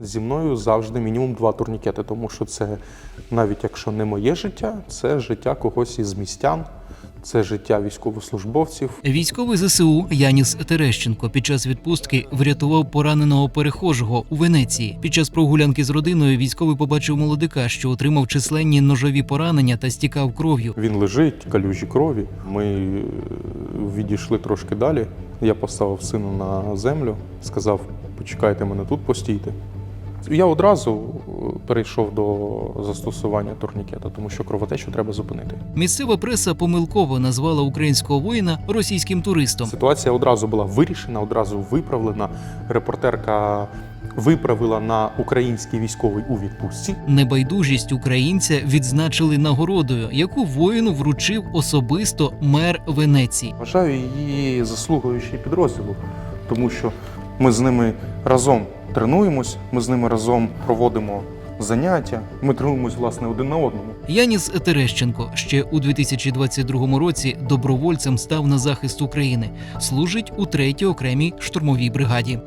Зі мною завжди мінімум два турнікети, тому що це навіть якщо не моє життя, це життя когось із містян, це життя військовослужбовців. Військовий ЗСУ Яніс Терещенко під час відпустки врятував пораненого перехожого у Венеції. Під час прогулянки з родиною військовий побачив молодика, що отримав численні ножові поранення та стікав кров'ю. Він лежить, калюжі крові. Ми е, відійшли трошки далі. Я поставив сина на землю, сказав: почекайте мене тут, постійте. Я одразу е, перейшов до застосування турнікета, тому що кровотечу треба зупинити. Місцева преса помилково назвала українського воїна російським туристом. Ситуація одразу була вирішена, одразу виправлена. Репортерка виправила на український військовий у відпустці. Небайдужість українця відзначили нагородою, яку воїну вручив особисто мер Венеції. Вважаю її заслугою ще й підрозділу, тому що ми з ними разом тренуємось, ми з ними разом проводимо заняття, ми тренуємось власне один на одному. Яніс Терещенко ще у 2022 році добровольцем став на захист України. Служить у 3-й окремій штурмовій бригаді.